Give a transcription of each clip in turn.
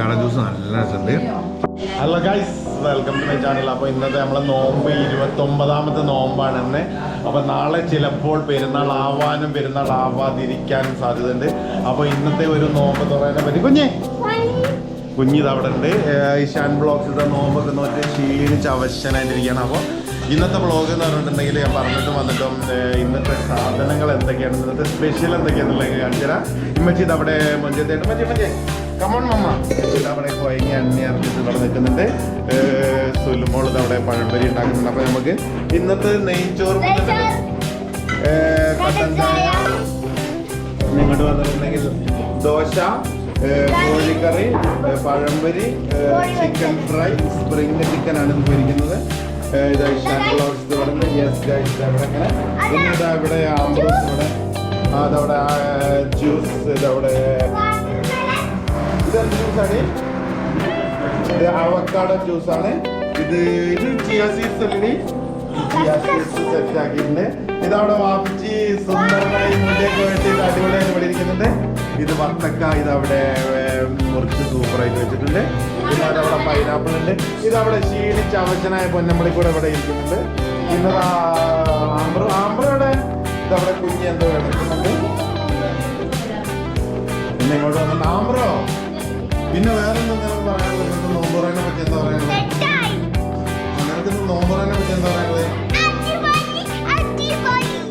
Avocado juice നല്ല രസമുണ്ട്. Hello guys welcome to my channel അപ്പോൾ ഇന്നത്തെ നമ്മളെ നോമ്പ് ഇരുപത്തൊമ്പതാമത്തെ നോമ്പാണ് ഇന്ന്. അപ്പോൾ നാളെ ചിലപ്പോൾ പെരുന്നാൾ ആവാനും പെരുന്നാൾ ആവാതിരിക്കാനും സാധ്യതയുണ്ട്. അപ്പോൾ ഇന്നത്തെ ഒരു നോമ്പ് തുറയാനെ പറ്റി കുഞ്ഞേ? കുഞ്ഞിത് അവിടെ ഉണ്ട്. ഈശാൻ ബ്ലോഗ്സിന്റെ നോമ്പൊക്കെ നോക്കി ക്ഷീണിച്ച് അവശനായിട്ടിരിക്കുകയാണ്. അപ്പോൾ ഇന്നത്തെ ബ്ലോഗ് എന്ന് പറഞ്ഞിട്ടുണ്ടെങ്കിൽ ഞാൻ പറഞ്ഞിട്ട് വന്നിട്ടും ഇന്നത്തെ സാധനങ്ങൾ എന്തൊക്കെയാണ്? ഇന്നത്തെ സ്പെഷ്യൽ എന്തൊക്കെയാണെന്നുള്ളത് കാണിച്ചു തരാം ഇമ്മച്ചി ഇത് അവിടെ മഞ്ചത്തായിട്ട് മഞ്ചേ. മച്ചേ കമോൺ മമ്മ അവിടെ കൊയങ്ങി എണ്ണി ഇറക്കിട്ട് ഇവിടെ നിൽക്കുന്നുണ്ട്. സുലുമോൾ അവിടെ പഴംപരി ഉണ്ടാക്കുന്നുണ്ട്. അപ്പൊ നമുക്ക് ഇന്നത്തെ നെയ്ച്ചോറ് കട്ടൻ ചായ. ഇങ്ങോട്ട് വന്നിട്ടുണ്ടെങ്കിൽ ദോശ കോഴിക്കറി പഴംപരി ചിക്കൻ ഫ്രൈ സ്പ്രിംഗ് ചിക്കൻ ആണ് ഇത് പൊരിക്കുന്നത്. ഇത് ഇഷാൻ ബ്ലോഗ്സ് ഇവിടെ യെസ് ഗൈസ് ഇവിടെ ആംബ്രൂസ് അതവിടെ ജ്യൂസ് ഇതവിടെ ഇതെന്ത് ജ്യൂസാണ്. ഇത് അവക്കാടോ ജ്യൂസാണ് ഇത് ഇത് ചിയ സീഡ്സ് അല്ലേ ചിയ സെറ്റ് സുന്ദരമായി മുടിയൊക്കെ വെട്ടിയിട്ട് അടിപൊളിയായിട്ട് പഠിക്കുന്നുണ്ട് ഇത് വത്തക്ക ഇതവിടെ മുറിച്ച് സൂപ്പറായിട്ട് വെച്ചിട്ടുണ്ട്. പിന്നെ അതവിടെ പൈനാപ്പിൾ ഉണ്ട്. ഇതവിടെ ക്ഷീണിച്ച് അവശനായ പൊന്നമ്പളി കൂടെ ഇവിടെ ഇരിക്കുന്നുണ്ട്. പിന്നെ ആംബ്രോ ആമ്പ്രയുടെ ഇത് ഇതവിടെ കുഞ്ഞ് എന്തോ എടുക്കുന്നുണ്ട് പിന്നെ ഇങ്ങോട്ട് വന്നിട്ട് ആംബ്രോ പിന്നെ വേറെ എന്തെങ്കിലും പറയാനുള്ളത് നിനക്ക് നോമ്പുറേനെ പറ്റി എന്താ പറയാനുള്ളത് നിനക്ക് നോമ്പുറേനെ പറ്റി എന്താ പറയാനുള്ളത്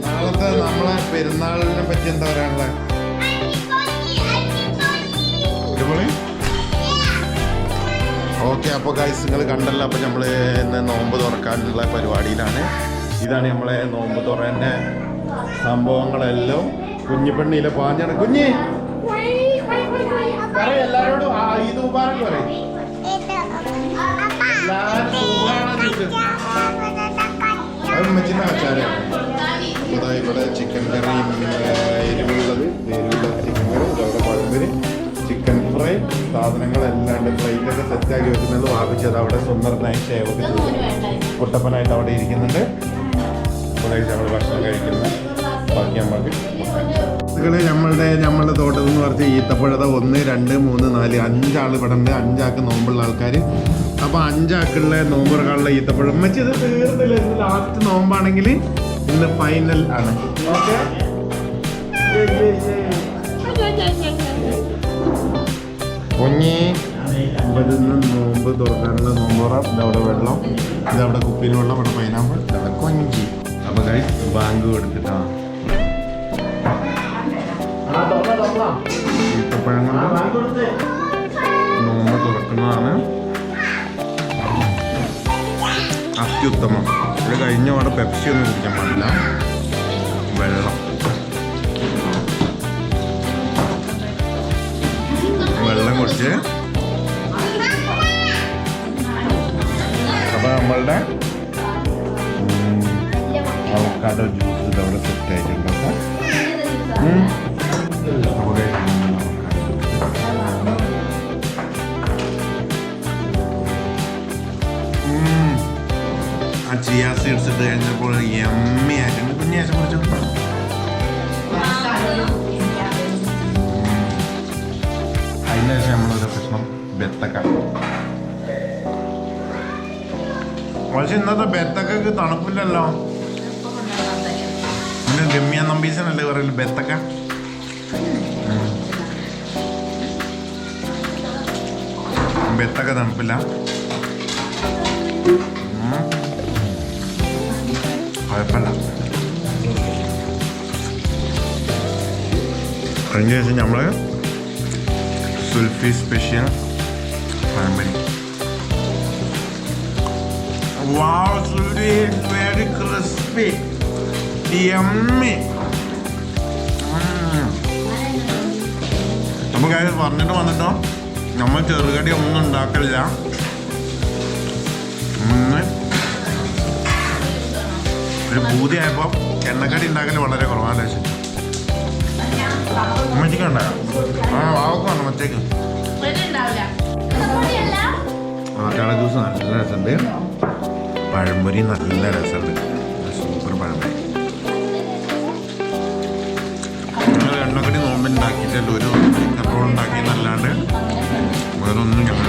നാളത്തെ നമ്മളെ പെരുന്നാളിനെ പറ്റി എന്താ പറയാനുള്ളത് അടിപൊളി ഓക്കെ അപ്പോൾ ഗൈസ് നിങ്ങൾ കണ്ടല്ലോ അപ്പോൾ നമ്മൾ ഇന്ന് നോമ്പ് തുറക്കാനുള്ള പരിപാടിയിലാണ്. ഇതാണ് നമ്മളെ നോമ്പ് തുറേന്റെ സംഭവങ്ങളെല്ലാം. കുഞ്ഞിപ്പെണ്ണിയിലെ പാഞ്ഞാണ് കുഞ്ഞി! മുബാറക്ക് പറയും. ചോദിച്ചു അത് ഉമ്മച്ചിന്റെ ഇവിടെ ചിക്കൻ കറിയും എരിവുള്ളത് എരിവുള്ള ചിക്കൻ കറി ഇതവിടെ പഴംപൊരി ചിക്കൻ ഫ്രൈ സാധനങ്ങളെല്ലാം ഉണ്ട്. പ്ലേറ്റൊക്കെ സെറ്റാക്കി വെക്കുന്നത് വാപിച്ചത് അവിടെ സുന്ദരനായി ഷേവൊക്കെ ചെയ്ത് കുട്ടപ്പനായിട്ട് അവിടെ ഇരിക്കുന്നുണ്ട്. അപ്പോൾ നമ്മൾ ഭക്ഷണം കഴിക്കുന്നു ബാക്കി നമുക്ക് ഇതുകൾ നമ്മളുടെ നമ്മളുടെ തോട്ടത്തിൽ നിന്ന് പറഞ്ഞ ഈത്തപ്പഴത ഒന്ന് രണ്ട് മൂന്ന് നാല് അഞ്ചാൾ ഇവിടെ ഉണ്ട് അഞ്ചാൾക്ക് നോമ്പുള്ള ആൾക്കാർ അപ്പോൾ അഞ്ചാക്കുള്ള നോമ്പ് തുറക്കാനുള്ള ഈത്തപ്പഴം. മറ്റേ ഇത് തീർന്നില്ല? ഇന്ന് ലാസ്റ്റ് നോമ്പാണെങ്കിൽ ഇന്ന് ഫൈനൽ ആണ്. ഓക്കെ? അമ്പതിൽ നിന്ന് നോമ്പ് തുറക്കാനുള്ള നോമ്പുറ. ഇതവിടെ വെള്ളം. ഇതവിടെ കുപ്പിയിൽ വെള്ളം ഇവിടെ പൈനാമ്പിൾ ഇതവിടെ കൊഞ്ചി. അപ്പോൾ ബാങ്ക് കൊടുത്തിട്ടാണ് ഈത്തപ്പഴം കൊണ്ട് നോമ്പ് തുറക്കുന്നതാണ്. അത്യുത്തമം. ഇത് കഴിഞ്ഞ അവിടെ പെപ്സി ഒന്നും കുടിക്കാൻ പാടില്ല. വെള്ളം. വെള്ളം കുടിച്ച്. അപ്പോൾ നമ്മളുടെ അവക്കാടോ ജ്യൂസ് ഇതവിടെ സെറ്റ് ആയിട്ടുണ്ട്. ആ ചിയാ സീഡ്സ് ഇട്ട് കഴിഞ്ഞപ്പോൾ എമ്മി ആയിട്ടുണ്ട് കുഞ്ഞാശം കുറിച്ചു അതിന് ശേഷം നമ്മളൊരു പ്രശ്നം ബെത്തക്ക പക്ഷെ ഇന്നത്തെ ബെത്തക്കക്ക് തണുപ്പില്ലല്ലോ പിന്നെ ഗമ്യ നമ്പീസനല്ലേ പറയൽ ബെത്തക്ക. ബെത്തക്ക തണുപ്പില്ല അതിന് ശേഷം നമ്മൾ Sulfi special family Wow, Sulfi, very crispy. കാര്യം പറഞ്ഞിട്ട് വന്നിട്ടോ നമ്മൾ ചെറുകടി ഒന്നും ഉണ്ടാക്കില്ല ഒന്ന് ഒരു പൂതിയായപ്പോൾ എണ്ണക്കടി ഉണ്ടാക്കൽ വളരെ കുറവാണ് ലക്ഷ്യം ഉമ്മച്ചിക്ക് ഉണ്ടോ ആ വാവക്ക് വേണം മറ്റേക്ക് ആക്കാള ജ്യൂസ് നല്ല രസമുണ്ട്. പഴംപൊരി നല്ല രസമുണ്ട്. സൂപ്പർ പഴംപൊരി. ഞങ്ങൾ എണ്ണക്കടി നോമ്പ് ഉണ്ടാക്കിയിട്ടല്ല ഒരു ചിക്കൻ റോൾ ഉണ്ടാക്കിയെന്നല്ലാണ്ട് വേറൊന്നും ഞങ്ങൾ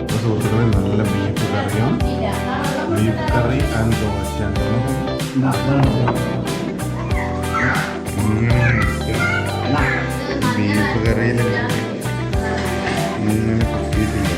അപ്പോൾ സുഹൃത്തുക്കളെ നല്ല ബീഫ് കറിയും beef curry and dosa beef കറിയിൽ ഇങ്ങനെ കുത്തിയിട്ടില്ല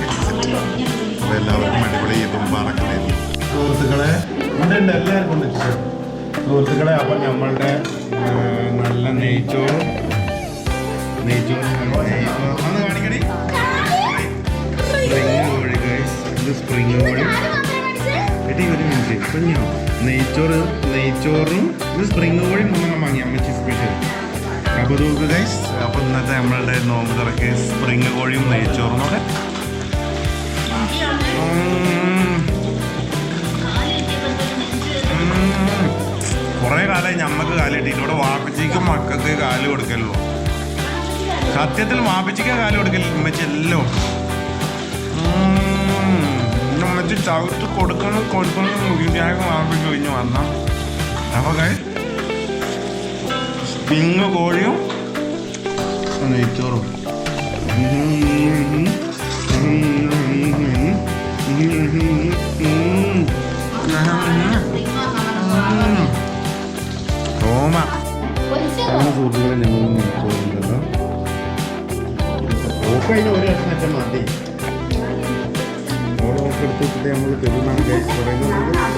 അപ്പോൾ എല്ലാവർക്കും അടിപൊളി ഇതും പറക്കലായിരുന്നു സുഹൃത്തുക്കളെ ഉണ്ട് ഉണ്ട് എല്ലാവർക്കും ഉണ്ട്. സുഹൃത്തുക്കളെ അപ്പം നമ്മളുടെ നല്ല നെയ്ച്ചോറും നെയ്ച്ചോറും കോഴി ഇത് നെയ്ച്ചോറ് നെയ്ച്ചോറും ഇത് സ്പ്രിങ് കോഴി മൂന്നെണ്ണം വാങ്ങി. അമ്മച്ചി സ്പെഷ്യൽ അപ്പോൾ നോക്ക് ഗൈസ് അപ്പോൾ ഇന്നത്തെ നമ്മളുടെ നോമ്പ് തുറക്ക് സ്പ്രിങ് കോഴിയും നെയ്ച്ചോറും. ഒക്കെ കുറേ കാലമായി ഞമ്മക്ക് കാലിട്ടിട്ട്. ഇവിടെ വാപ്പച്ചിക്കും മക്കൾക്ക് കാൽ കൊടുക്കലുള്ളൂ. സത്യത്തിൽ വാപ്പച്ചിക്ക് കാൽ കൊടുക്കലില്ല. ഉമ്മച്ചി എല്ലാം ഉമ്മച്ചി ചവിട്ട് കൊടുക്കണം കൊടുക്കണം വീട്ടിലേക്ക് വാപ്പിച്ച് കഴിഞ്ഞ് വന്ന. അപ്പൊ സ്പിങ് കോഴിയും നെയ്ച്ചോറും മതി. ഓരോക്കെ എടുത്ത് വെച്ചിട്ട് നമ്മൾ തെരുന്നാണ് പറയുന്നത്.